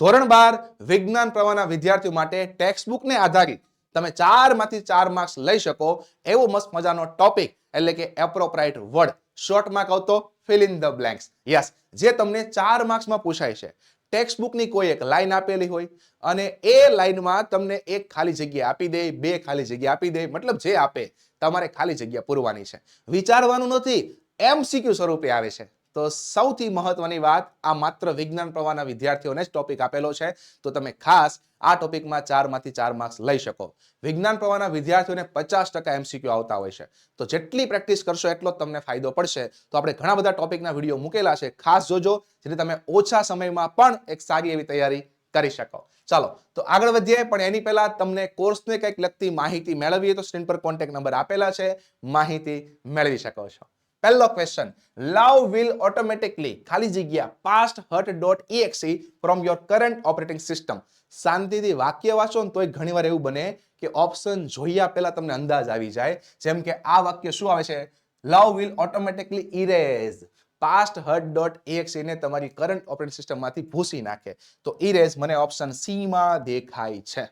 ધોરણ બાર, વિજ્ઞાન પ્રવાહના વિદ્યાર્થીઓ માટે ટેક્સ્ટ બુકને આધારિત તમે ચારમાંથી ચાર માર્ક્સ લઈ શકો એવો મસ્ત મજાનો ટોપિક એટલે કે એપ્રોપ્રાઇટ વર્ડ શોર્ટમાં કહું તો fill in the blanks yes જે તમને ચાર માર્ક્સમાં પૂછાય છે. ટેક્સ્ટ બુકની કોઈ એક લાઈન આપેલી હોય અને એ લાઈનમાં તમને એક ખાલી જગ્યા આપી દે, બે ખાલી જગ્યા આપી દે, મતલબ જે આપે, તમારે ખાલી જગ્યા પૂરવાની છે. વિચારવાનું નથી એમસીક્યુ સ્વરૂપે આવે છે. તો સૌથી મહત્વની વાત આ માત્ર વિજ્ઞાન પ્રવાહના વિદ્યાર્થીઓને જ ટોપિક આપેલો છે. તો તમે ખાસ આ ટોપિકમાં ચારમાંથી ચાર માર્ક્સ લઈ શકો. વિજ્ઞાન પ્રવાહના વિદ્યાર્થીઓને પચાસ ટકા એમસીક્યુ આવતા હોય છે. તો જેટલી પ્રેક્ટિસ કરશો એટલો જ તમને ફાયદો પડશે. તો આપણે ઘણા બધા ટોપિકના વીડિયો મૂકેલા છે. ખાસ જોજો, જેથી તમે ઓછા સમયમાં પણ એક સારી એવી તૈયારી કરી શકો. ચાલો, તો આગળ વધીએ, પણ એની પહેલા તમને કોર્સને કંઈક લગતી માહિતી મેળવીએ તો સ્ક્રીન પર કોન્ટેક્ટ નંબર આપેલા છે. માહિતી મેળવી શકો છો. પહેલો ક્વેશ્ચન લવ વિલ ઓટોમેટિકલી ખાલી જગ્યા past hut dot exe from your current operating system શાંતિથી વાક્ય વાંચો ને તોય ઘણીવાર એવું બને કે ઓપ્શન જોયા પહેલા તમને અંદાજ આવી જાય. જેમ કે આ વાક્ય શું આવે છે? Love will automatically erase past hut dot exe ને તમારી કરંટ ઓપરેટિંગ સિસ્ટમમાંથી ભૂસી નાખે. તો ઇરેઝ મને ઓપ્શન સી માં દેખાય છે.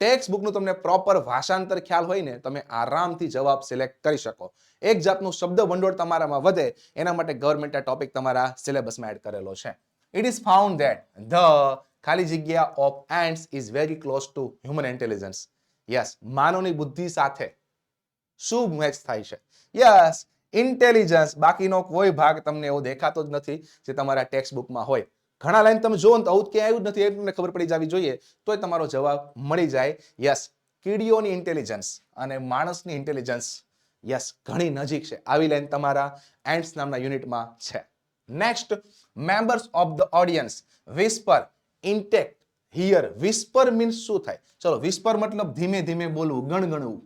ટેક્સ્ટ બુકનું તમને પ્રોપર ભાષાંતર ખ્યાલ હોય ને, તમે આરામથી જવાબ સિલેક્ટ કરી શકો. એક જાતનું શબ્દ ભંડોળ તમારામાં વધે, એના માટે ગવર્મેન્ટે ટોપિક તમારા સિલેબસમાં એડ કરેલો છે. It is found that the ખાલી જગ્યા of ends is very close to human intelligence yes માનવની બુદ્ધિ સાથે શું મેચ થાય છે? યસ ઇન્ટેલિજન્સ બાકીનો કોઈ ભાગ તમને એવો દેખાતો જ નથી જે તમારા ટેક્સ્ટ બુકમાં હોય. ઘણા લાઈન તમે જોવો ને તો આવું ક્યાંય આવ્યું નથી, એ તમને ખબર પડી જવી જોઈએ. તોય તમારો જવાબ મળી જાય યસ કીડીઓની ઇન્ટેલિજન્સ અને માણસની ઇન્ટેલિજન્સ યસ ઘણી નજીક છે. આવી લાઈન તમારા એન્ડ્સ નામના યુનિટમાં છે. Next members of the audience whisper intact here whisper means શું થાય? ચલો વિસ્પર મતલબ ધીમે ધીમે બોલવું, ગણગણવું.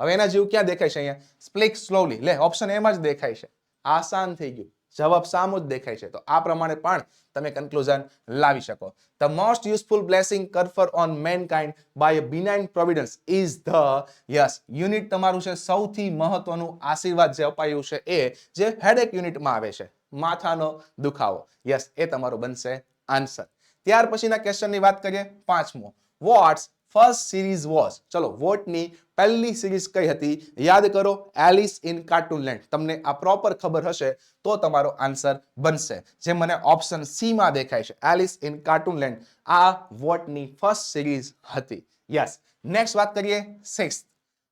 હવે એના જેવું ક્યાં દેખાય છે અહીંયા? સ્પ્લિક સ્લોલી લે ઓપ્શન એમાં જ દેખાય છે. આસાન થઈ ગયું. જવાબ સામો જ દેખાય છે. તો આ પ્રમાણે પણ તમે કન્ક્લુઝન લાવી શકો. The most useful blessing conferred on mankind by benign providence is the yes unit તમારું છે, સૌથી મહત્વનું આશીર્વાદ જે અપાયું છે એ, જે હેડેક યુનિટમાં આવે છે. માથાનો દુખાવો. યસ એ તમારો બનશે આન્સર ત્યાર પછીના ક્વેશ્ચનની વાત કરીએ પાંચમો. વોટ્સ ફર્સ્ટ સિરીઝ વોઝ ચલો, વોટની પહેલી સિરીઝ કઈ હતી? યાદ કરો એલિસ ઇન કાર્ટૂન લેન્ડ તમને આ પ્રોપર ખબર હશે, તો તમારો આન્સર બનશે. જે મને ઓપ્શન સી માં દેખાય છે એલિસ ઇન કાર્ટૂન લેન્ડ આ વોટની ફર્સ્ટ સિરીઝ હતી. યસ નેક્સ્ટ વાત કરીએ સિક્સ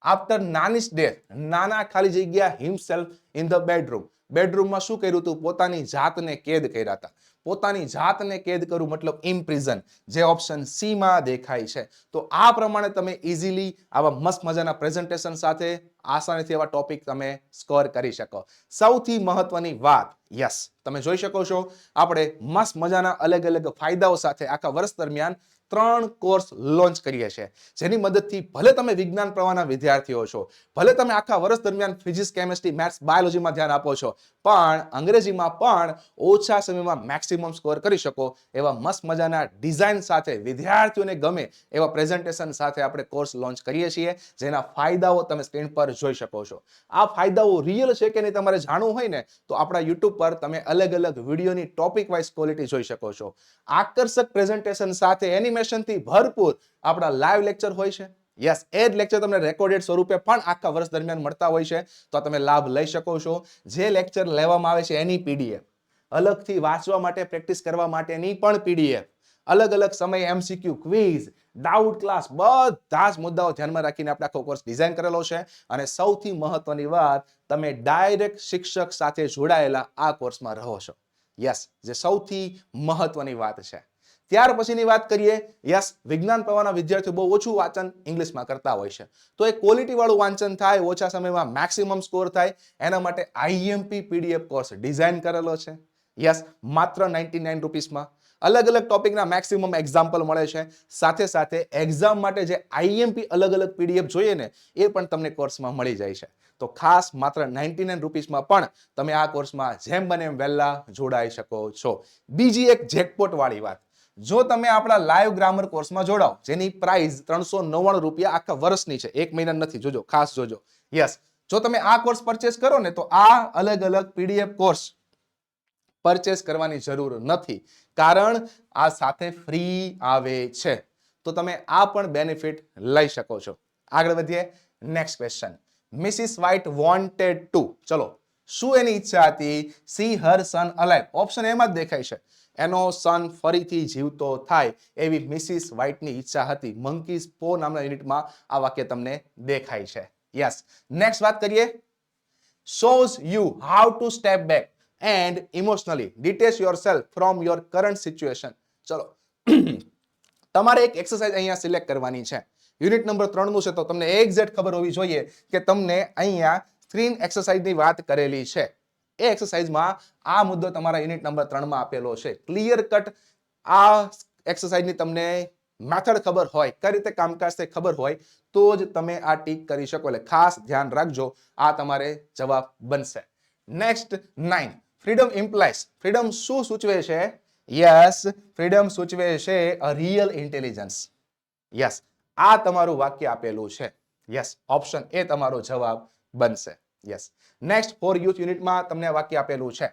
આફ્ટર નાનીસ ડેથ નાના ખાલી જગ્યા હિમસેલ્ફ ઇન ધ બેડરૂમ બેડરૂમમાં શું કર્યું હતું પોતાની જાતને કેદ કર્યા હતા પોતાની જાતને કેદ કરવું મતલબ ઇમ્પ્રિઝન જે ઓપ્શન સીમાં દેખાય છે. તો આ પ્રમાણે તમે ઇઝીલી આવા મસ્ત મજાના પ્રેઝન્ટેશન સાથે આસાનીથી આવા ટોપિક તમે સ્કોર કરી શકો. સૌથી મહત્વની વાત યસ તમે જોઈ શકો છો, આપણે મસ્ત મજાના અલગ અલગ ફાયદાઓ સાથે આખા વર્ષ દરમિયાન ત્રણ કોર્સ લોન્ચ કરીએ છીએ. જેની મદદથી ભલે તમે વિજ્ઞાન પ્રવાહના વિદ્યાર્થીઓ છો, ભલે તમે આખા વર્ષ દરમિયાન ફિઝિક્સ કેમેસ્ટ્રી મેથ્સ બાયોલોજીમાં ધ્યાન આપો છો પણ અંગ્રેજીમાં પણ ઓછા સમયમાં મેક્સિમમ સ્કોર કરી શકો એવા મસ્ત મજાના ડિઝાઇન સાથે વિદ્યાર્થીઓને ગમે એવા પ્રેઝન્ટેશન સાથે આપણે કોર્સ લોન્ચ કરીએ છીએ. જેના ફાયદાઓ તમે સ્ક્રીન પર જોઈ શકો છો. આ ફાયદાઓ રિયલ છે કે નહીં તમારે જાણવું હોય ને, તો આપણા યુટ્યુબ પર તમે અલગ અલગ વિડીયોની ટોપિક વાઇઝ ક્વોલિટી જોઈ શકો છો. આકર્ષક પ્રેઝન્ટેશન સાથે એનિમેશનથી ભરપૂર આપણા લાઈવ લેક્ચર હોય છે. યસ એ જ લેક્ચર તમને રેકોર્ડેડ સ્વરૂપે પણ આખા વર્ષ દરમિયાન મળતા હોય છે. તો તમે લાભ લઈ શકો છો. જે લેક્ચર લેવામાં આવે છે એની પીડીએફ અલગથી વાંચવા માટે પ્રેક્ટિસ કરવા માટેની પણ પીડીએફ અલગ અલગ સમય એમસીક્યુ ક્વિઝ ડાઉટ ક્લાસ બધા જ મુદ્દાઓ ધ્યાનમાં રાખીને આપણે આખો કોર્સ ડિઝાઇન કરેલો છે. અને સૌથી મહત્વની વાત, તમે ડાયરેક્ટ શિક્ષક સાથે જોડાયેલા આ કોર્સમાં રહો છો. યસ જે સૌથી મહત્વની વાત છે. ત્યાર પછીની વાત કરીએ, યસ, વિજ્ઞાન પ્રવાહના વિદ્યાર્થીઓ બહુ ઓછું વાંચન ઇંગ્લિશમાં કરતા હોય છે. તો એ ક્વોલિટીવાળું વાંચન થાય, ઓછા સમયમાં મેક્સિમમ સ્કોર થાય, એના માટે આઈએમપી પીડીએફ કોર્સ ડિઝાઇન કરેલો છે. યસ, માત્ર નાઇન્ટી નાઇન રૂપીસમાં અલગ અલગ ટોપિકના મેક્સિમમ એક્ઝામ્પલ મળે છે. સાથે સાથે એક્ઝામ માટે જે આઈએમપી અલગ અલગ પીડીએફ જોઈએ ને, એ પણ તમને કોર્સમાં મળી જાય છે. તો ખાસ માત્ર નાઇન્ટી નાઇન રૂપીસમાં પણ તમે આ કોર્સમાં જેમ બને એમ વહેલા જોડાઈ શકો છો. બીજી એક જેકપોટ વાળી વાત. જો તમે આપણા લાઈવ ગ્રામર કોર્સમાં જોડાઓ, જેની પ્રાઇસ ત્રણસો નવ્વાણું રૂપિયા આખા વર્ષની છે, એક મહિના નથી, જોજો, ખાસ જોજો. યસ જો તમે આ કોર્સ પરચેસ કરો ને, તો આ અલગ અલગ પીડીએફ કોર્સ પરચેસ કરવાની જરૂર નથી, કારણ આ સાથે ફ્રી આવે છે. તો તમે આ પણ બેનિફિટ લઈ શકો છો. આગળ વધીએ. Next question Mrs White wanted to ચલો શું એની ઈચ્છા હતી see her, son alive option એમાં જ દેખાય છે. એનો સન ફરીથી જીવતો થાય એવી મિસિસ વ્હાઇટની ઈચ્છા હતી. મંકીઝ પો નામના યુનિટમાં આ વાક્ય તમને દેખાય છે. યસ નેક્સ્ટ વાત કરીએ. Shows you how to step back and emotionally detach yourself from your current situation ચલો. તમારે એક એક્સરસાઇઝ અહીંયા સિલેક્ટ કરવાની છે. યુનિટ નંબર ત્રણનું છે, તો તમને એક્ઝેક્ટ ખબર હોવી જોઈએ કે તમને અહીંયા સ્ક્રીન એક્સરસાઇઝની વાત કરેલી છે. એ એક્સરસાઇઝમાં આ મુદ્દો તમારા યુનિટ નંબર ત્રણમાં આપેલો છે. ક્લિયર કટ આ એક્સરસાઇઝની તમને મેથડ ખબર હોય, કઈ રીતે કામકાજ તે ખબર હોય, તો જ તમે આ ટીક કરી શકો. એટલે ખાસ ધ્યાન રાખજો, આ તમારે જવાબ બનશે. Next nine freedom implies freedom શું સૂચવે છે? યસ ફ્રીડમ સૂચવે છે અ રિયલ ઇન્ટેલિજન્સ યસ આ તમારું વાક્ય આપેલું છે. યસ ઓપ્શન એ તમારો જવાબ બનશે. યસ નેક્સ્ટ ફોર યુથ યુનિટમાં તમને વાક્ય આપેલું છે.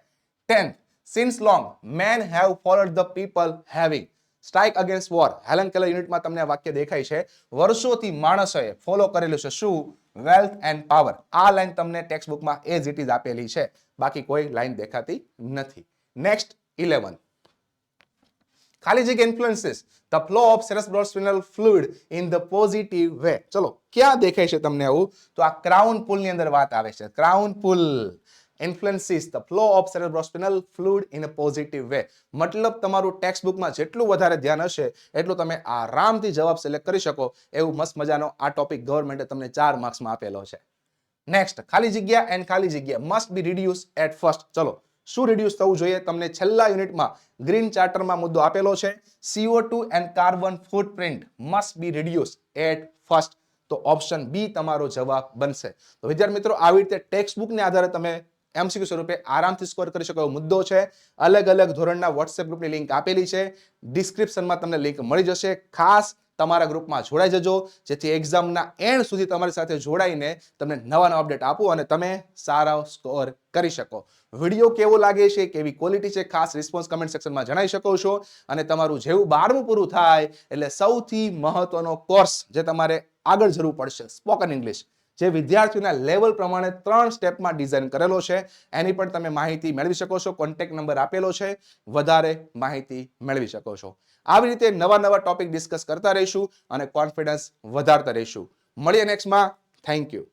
Tenth since long men have followed the people having strike against war Helen Keller યુનિટમાં તમને વાક્ય દેખાય છે. વર્ષોથી માણસોએ ફોલો કરેલું છે. શું? વેલ્થ એન્ડ પાવર આ લાઈન તમને ટેક્સ્ટ બુકમાં એઝ ઇટ ઇઝ આપેલી છે. બાકી કોઈ લાઈન દેખાતી નથી. નેક્સ્ટ ઇલેવન ખાલી જગ્યા influences the flow of cerebrospinal fluid in the positive way ચલો, ક્યાં દેખાય છે તમને આવું? તો આ ક્રાઉન પુલની અંદર વાત આવે છે. Crown pull influences the flow of cerebrospinal fluid in a positive way મતલબ તમારું ટેક્સ્ટ બુકમાં જેટલું વધારે ધ્યાન હશે, એટલું તમે આરામથી જવાબ સિલેક્ટ કરી શકો. એવું મસ્ત મજાનો આ ટોપિક ગવર્મેન્ટે તમને ચાર માર્ક્સમાં આપેલો છે. નેક્સ્ટ ખાલી જગ્યા એન્ડ ખાલી જગ્યા. Must be reduce at first ચલો શું રિડ્યુસ થવું જોઈએ? તમને છેલ્લા યુનિટમાં ગ્રીન ચાર્ટરમાં મુદ્દો આપેલો છે. CO two and carbon footprint must be reduce at first તો ઓપ્શન બી તમારો જવાબ બનશે. તો વિદ્યાર્થી મિત્રો, આવી રીતે ટેક્સ્ટ બુકને આધારે તમે એમસીક્યુ સ્વરૂપે આરામથી સ્કોર કરી શકો એવો મુદ્દો છે. અલગ અલગ ધોરણના વોટ્સએપ ગ્રુપની લિંક આપેલી છે. ડિસ્ક્રિપ્શનમાં તમને લિંક મળી જશે. ખાસ તમારા ગ્રુપમાં જોડાઈ જજો. જેથી એક્ઝામના એન્ડ સુધી તમારી સાથે જોડાઈને તમને નવા નવા અપડેટ આપું અને તમે સારા સ્કોર કરી શકો. વીડિયો કેવો લાગે છે? કેવી ક્વોલિટી છે? ખાસ રિસ્પોન્સ કમેન્ટ સેક્શનમાં જણાવી શકો છો. અને તમારું જેવું બારમું પૂરું થાય, એટલે સૌથી મહત્વનો કોર્સ જે તમારે આગળ જરૂર પડશે સ્પોકન ઇંગ્લિશ જે વિદ્યાર્થીઓના લેવલ પ્રમાણે ત્રણ સ્ટેપમાં ડિઝાઇન કરેલો છે, એની પણ તમે માહિતી મેળવી શકો છો કોન્ટેક્ટ નંબર આપેલો છે, વધારે માહિતી મેળવી શકો છો. આવી રીતે નવા નવા ટોપિક ડિસ્કસ કરતા રહીશું અને કોન્ફિડન્સ વધારતા રહીશું. મળીએ નેક્સ્ટમાં થેન્ક યુ